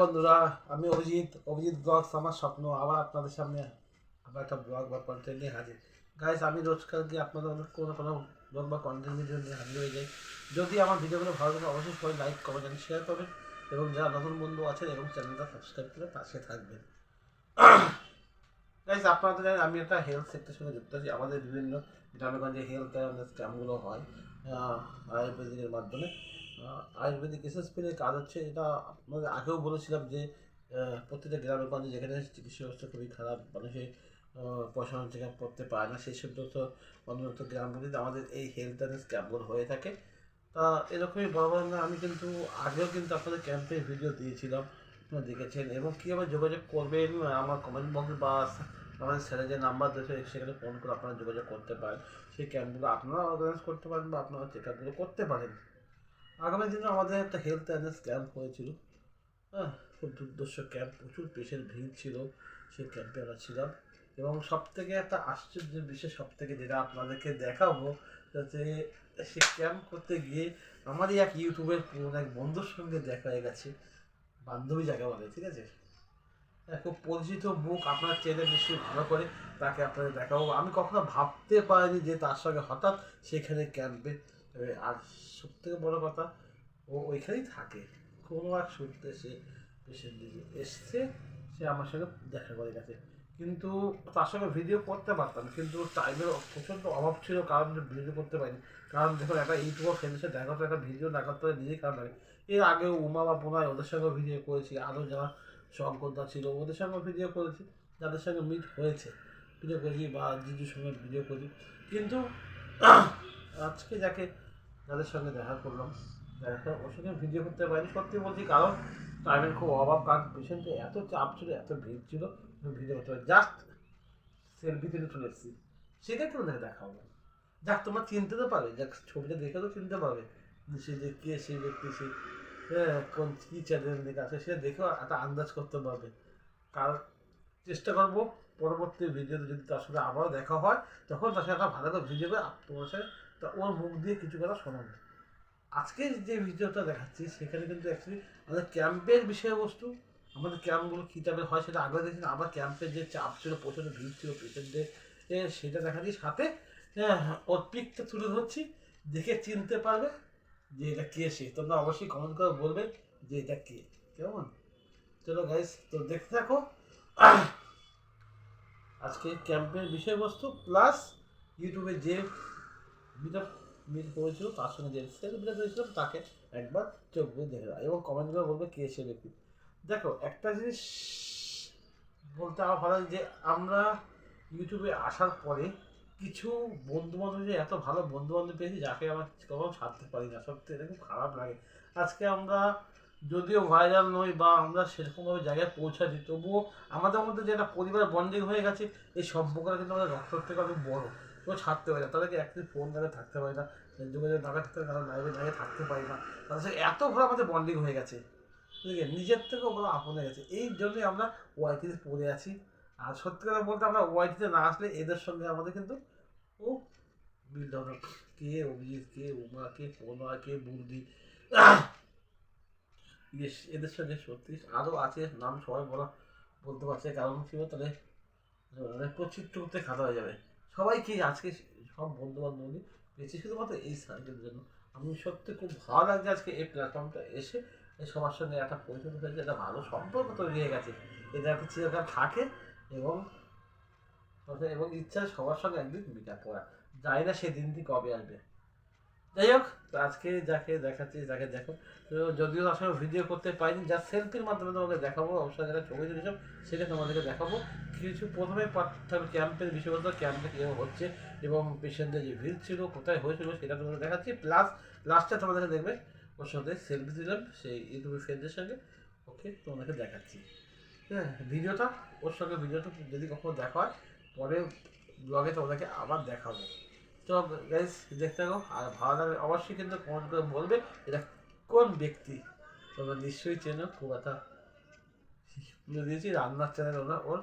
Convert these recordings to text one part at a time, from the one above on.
বন্ধুরা, আমি অভিজিৎ। অভিজিৎ ব্লগস আমার স্বপ্ন। আবার আপনাদের সামনে আবার একটা ব্লগ বা কন্টেন্ট নিয়ে হাজির। গাইস আমি রোজকার গিয়ে আপনাদের কোনো কোনো ব্লগ বা কন্টেন্ট ভিডিও নিয়ে হাজির হয়ে যাই। যদি আমার ভিডিওগুলো ভালো লাগে, অবশ্যই সবাই লাইক কমেন্ট শেয়ার করবেন এবং যারা নতুন বন্ধু আছেন এবং চ্যানেলটা সাবস্ক্রাইব করে পাশে থাকবেন। গাইস আপনারা তো জানেন আমি একটা হেলথ সেক্টরের সঙ্গে যুক্ত আছি। আমাদের বিভিন্ন গ্রামেগঞ্জে হেলথ অ্যাওয়ারনেস ক্যাম্পগুলো হয় আয়ুর্বেদিকের মাধ্যমে। আয়ুর্বেদিক এসএসপির কাজ হচ্ছে এটা আপনাদের আগেও বলেছিলাম যে প্রত্যেকটা গ্রামে গঞ্জে যেখানে চিকিৎসা ব্যবস্থা খুবই খারাপ মানুষের পয়সা চেক আপ করতে পারে না। সেই সমস্ত অনুন্নত গ্রামগুলিতে আমাদের এই হেলথ অ্যাওয়ারনেস ক্যাম্পগুলো হয়ে থাকে। তা এরকমই বড় বড় আমি কিন্তু আগেও কিন্তু আপনাদের ক্যাম্পের ভিডিও দিয়েছিলাম, আপনারা দেখেছেন। এবং কীভাবে যোগাযোগ করবেন, আমার কমেন্ট বক্স বা আমাদের স্যারের যে নাম্বার দিয়েছে সেখানে ফোন করে আপনারা যোগাযোগ করতে পারেন। সেই ক্যাম্পগুলো আপনারা অর্গানাইজ করতে পারেন বা আপনারা চেক আপগুলো করতে পারেন। আগামী দিনে আমাদের একটা হেলথ অ্যাওয়ারনেস ক্যাম্প হয়েছিল। হ্যাঁ খুব দুর্দর্শ ক্যাম্প প্রচুর পেশেন্ট ভিড় ছিল সেই ক্যাম্পে আমরা ছিলাম। এবং সব থেকে একটা আশ্চর্য বিষয় সব থেকে যেটা আপনাদেরকে দেখাবো যাতে সে ক্যাম্প করতে গিয়ে আমারই এক ইউটিউবের পুরনো এক বন্ধুর সঙ্গে দেখা হয়ে গেছে। বান্ধবী যাকে বলে, ঠিক আছে? এক খুব পরিচিত মুখ, আপনার চেনে নিশ্চয়ই ভালো করে তাকে আপনাদের দেখাবো। আমি কখনো ভাবতে পারিনি যে তার সঙ্গে হঠাৎ সেখানে ক্যাম্পে আর সব থেকে বড় কথা, ও ওইখানেই থাকে। কোনো এক সূত্রে সে পেশেন্ট দিকে এসছে, সে আমার সঙ্গে দেখা করে গেছে। কিন্তু তার সঙ্গে ভিডিও করতে পারতাম, কিন্তু টাইমের প্রচণ্ড অভাব ছিল, কারণ ভিডিও করতে পারিনি। কারণ দেখুন, একটা ইউটিউবার ফ্রেন্ডের সাথে দেখা একটা ভিডিও করতে পারলে নিজেই খারাপ লাগে এর আগে উমা বা পুনায় ওদের সঙ্গে ভিডিও করেছি আরও যারা শঙ্করদা ছিল, ওদের সঙ্গে ভিডিও করেছি, যাদের সঙ্গে মিট হয়েছে। ভিডিও করেছি বা জিজুর সঙ্গে ভিডিও করেছি। কিন্তু আজকে যাকে যাদের সঙ্গে দেখা করলাম। দেখা ওর সঙ্গে ভিডিও করতে পারিনি, সত্যি বলছি, কারণ টাইমের খুব অভাব, কারণ পেশেন্টে এত চাপ ছিল, এত ভিড় ছিল ভিডিও করতে পারি জাস্ট সেলফি তুলে চলে এসেছি। সেটাই তোমাদের দেখা হবে। যাক, তোমার চিনতে তো পারবে, যাক, ছবিটা দেখে তো চিনতে পারবে সে যে কে, সেই ব্যক্তি, সে হ্যাঁ কোন কী চ্যানেল থেকে আছে সে দেখেও একটা আন্দাজ করতে পারবে। কারণ চেষ্টা করব, পরবর্তী ভিডিওতে যদি তার সাথে আবারও দেখা হয়, তখন তার সাথে একটা ভালো করে ভিডিও করে তোমার সাথে তা ওর মুখ দিয়ে কিছু কথা শোনাবে। আজকে যে ভিডিওটা দেখাচ্ছি, সেখানে কিন্তু অ্যাকচুয়ালি আমাদের ক্যাম্পের বিষয়বস্তু, আমাদের ক্যাম্পগুলো কী টাইপের হয় সেটা আগে দেখছি, আবার ক্যাম্পের যে চাপ ছিল, প্রচণ্ড ভিড় ছিল পেশেন্টদের সেটা দেখাচ্ছি। সাথে ওর পিকটা তুলে ধরছি, দেখে চিনতে পারবে যে এটা কে সে। তোমরা অবশ্যই কমেন্ট করে বলবে যে এটা কে। কেমন? চলো গাইস তো দেখতে থাকো। আজকে ক্যাম্পের বিষয়বস্তু প্লাস ইউটিউবে যে মিট মিট করেছিল তার সঙ্গে যে সেলিব্রেট হয়েছিল তাকে একবার চোখ বুঝে দেখে দাও এবং কমেন্ট করে বলবে কে সে ব্যক্তি দেখো, একটা জিনিস বলতে আমার ভালো যে, আমরা ইউটিউবে আসার পরে কিছু বন্ধু বান্ধব যে এত ভালো বন্ধু বান্ধব পেয়েছি, যাকে আমার কখনো ছাড়তে পারি না। সত্যি, এটা খারাপ লাগে। আজকে আমরা যদিও ভাইরাল নই বা আমরা সেরকমভাবে জায়গায় পৌঁছাচ্ছি তবুও আমাদের মধ্যে যে একটা পরিবার বন্ডিং হয়ে গেছে, এই সম্পর্কটা কিন্তু আমাদের রক্ত থেকে অনেক বড়। কেউ ছাড়তে পারে না। তাদেরকে একদিন ফোন করে থাকতে পারে না, যোগাযোগ না থাকতে কারণ লাইভে দাঁড়িয়ে থাকতে পারি না। তাদের সাথে এত ভালো আমাদের বন্ডিং হয়ে গেছে। ঠিক আছে নিজের থেকেও বড় আপন হয়ে গেছে। এই জন্যই আমরা ওয়াইটিতে পড়ে আছি। আর সত্যি কথা বলতে আমরা ওয়াইটিতে না আসলে এদের সঙ্গে আমাদের কিন্তু ও বিল কে অভিজিৎ, কে উমা, কে পোনা কে ইয়েস, এদের সঙ্গে সত্যি আরও আছে, নাম সবাই বলা, বলতে পারছে। কারণ কি তাহলে প্রচিত্র করতে খাতা হয়ে যাবে। সবাইকে আজকে সব বন্ধু বান্ধবী পেয়েছি? শুধুমাত্র এই সার্কেলের জন্য। আমি সত্যি খুব ভালো লাগছে আজকে এই প্ল্যাটফর্মটা এসে এই সবার সঙ্গে একটা পরিচিত হয়েছে একটা ভালো সম্পর্ক তৈরি হয়ে গেছে। এটা একটা চিরকাল থাকে এবং এবং ইচ্ছা সবার সঙ্গে একদিন মিট করা। জানি না সেই দিনটি কবে আসবে। যাই হোক আজকে যাকে দেখাচ্ছি, যাকে দেখো। তো যদিও আসলে ভিডিও করতে পারিনি, যা সেলফির মাধ্যমে তোমাকে দেখাবো, অবশ্যই যারা ছবি তুলেছ, সেটা তোমাদেরকে দেখাবো। কিছু প্রথমে থাকবে ক্যাম্পের বিষয়বস্তু ক্যাম্পে কীভাবে হচ্ছে এবং পেশেন্টদের যে ভিড় ছিল, কোথায় হয়েছিল, সেটা তোমাদের দেখাচ্ছি। প্লাস লাস্টে তোমাদেরকে দেখবে, ওর সাথে সেলফি দিলাম, সেই ইউটিউবের ফ্রেন্ডদের সঙ্গে। ওকে, তোমাদেরকে দেখাচ্ছি। হ্যাঁ ভিডিওটা, ওর সঙ্গে ভিডিওটা যদি কখনো দেখা হয়, পরে ব্লগে তোমাদেরকে আবার দেখাবো। তো গাইজ দেখতে থাকো। আর ভালো লাগলে অবশ্যই কিন্তু কমেন্ট করে বলবে এটা কোন ব্যক্তি। তোমরা নিশ্চয়ই চেনো খুব তুলে দিয়েছি, রান্নার চ্যানেল ওনার ওর।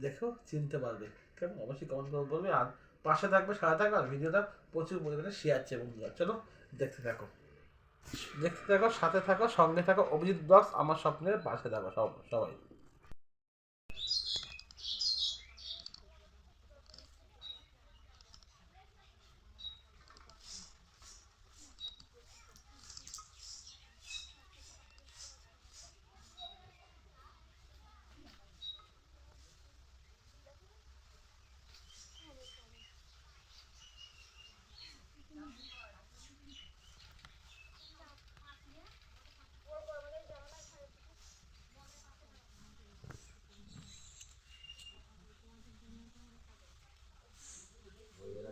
দেখো, চিনতে পারবে। কেমন? অবশ্যই কমেন্ট করে বলবে। আর পাশে থাকবে, সাথে থাকবে, আর ভিডিওটা প্রচুর পরিমাণে শেয়ার চেয়ে বন্ধুরা। চলো, দেখতে থাকো। দেখতে থাকো, সাথে থাকো, সঙ্গে থাকো। অভিজিৎ ব্লগস আমার স্বপ্নের পাশে থাকো সব, সবাই।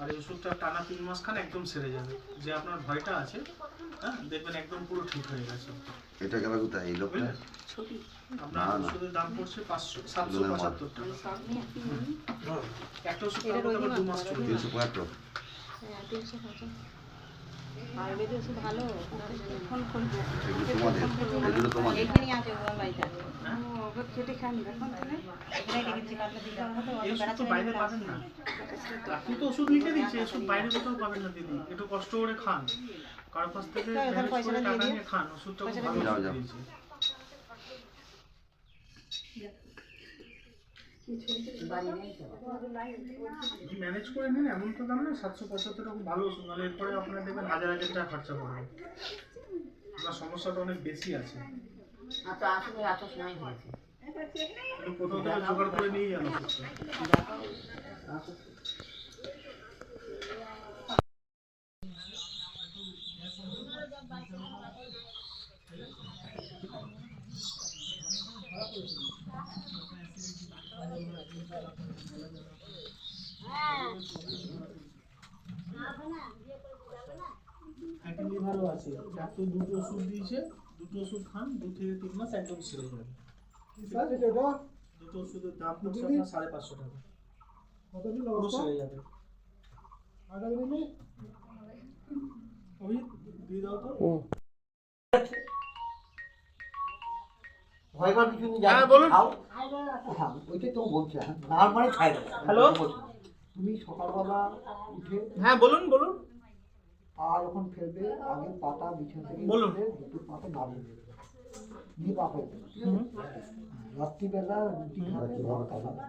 আর এই ওষুধটা টানা তিন মাস খান একদম সেরে যাবে। যে আপনার ভয়টা আছে হ্যাঁ দেখবেন একদম পুরো ঠিক হয়ে গেছে। এটা গেল কোথায়? এই লোকটা? আপনার। ওষুধের দাম পড়ছে পাঁচশো সাতশো পঁচাত্তর টাকা। একটা ওষুধ তারপর দু মাস চলবে। তিনশো পঁয়াত্তর আয়ুর্বেদের ওষুধ ভালো ফোন করব। এগুলো তোমাদের। এগুলো তোমাদের। এইখানেই আছে বাড়িতে আপনি তো ওষুধ লিখে ওষুধ বাইরে কোথাও পাবেন না দিদি। একটু কষ্ট করে খান। কারও কাছ থেকে টাকা নিয়ে খান ওষুধটা ভালো। দিয়েছে। ম্যানেজ করে নিন এমন তো দাম না সাতশো পঁচাত্তর টাকা ভালো ওষুধ নাহলে এরপরে আপনার দেখবেন হাজার হাজার টাকা খরচা করবে আপনার সমস্যাটা অনেক বেশি আছে। আচ্ছা আসলে এত সময় হয়েছে। কোথাও করে নিয়ে যান ওষুধটা আছে। এত দুটো ওষুধ দিয়েছে দুটো ওষুধ খান দু থেকে তিন মাস একদম সেরে যাবে। দুটো ওষুধের দাম পড়ছে আপনার সাড়ে পাঁচশো টাকা। পুরো সেরে যাবে। দিয়ে দাও তো। ভয় পাওয়ার কিছু নেই হ্যাঁ, বলুন। হ্যাঁ ওইটাই তো বলছি হ্যাঁ। মানে খাই হ্যালো? তুমি সকালবেলা উঠে হ্যাঁ বলুন বলুন। পা যখন ফেলবে আগে পাটা বিছানা থেকে। দুটো পাটা নামিয়ে দেবে। দিয়ে পা ফেলবে। রাত্রিবেলা রুটি খাবে। ভর্তা খাবে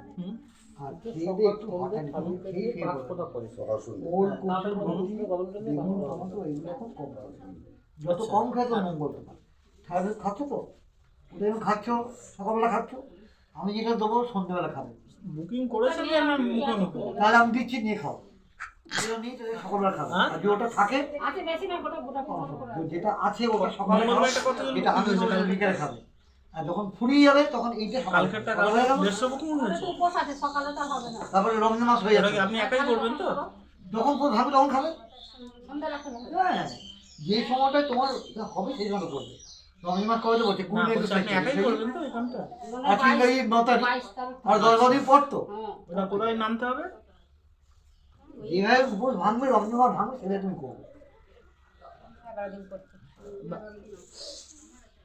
আর খেয়ে দিয়ে একটু হাঁটানি খাবে খেয়ে খেয়ে ওল কচু ভর্তি বেগুন টমেটো এগুলো এখন কম খাবে যত কম খায় তো মঙ্গল তোমার তাহলে খাচ্ছ তো? খাচ্ছ সকালবেলা খাচ্ছ? আমি যেটা দেবো সন্ধ্যেবেলা খাবে। বুকিং তাহলে আমি দিচ্ছি নিয়ে খাও। থাকে আছে বেশি না গোটা গোটা তো যেটা আছে ওটা সকালে খাও মঙ্গলবারটা কত জন এটা আমি সকালে বিকেলে খাবে। আর যখন ফুরিয়ে যাবে তখন এইটা তারপরে রমজান মাস হয়ে যাবে আপনি একাই করবেন তো? যখন ভাবে তখন খাবে। হবে। হ্যাঁ যে সময়টায় তোমার হবে সেই সময় করবে। রমজান মাস কবে তো বলছে কুড়ি বলছি আপনি একাই করবেন তো এখানটা? আজকে ইংরাজি ন তারিখ। বাইশ তারিখ। আর দশ বারো দিন পর তো। হ্যাঁ। ওটা কোথায় নামতে হবে? যেভাবে উপোস ভাঙবে রমজান মাস ভাঙবে সেটা তুমি করবে।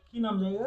কি নাম জায়গা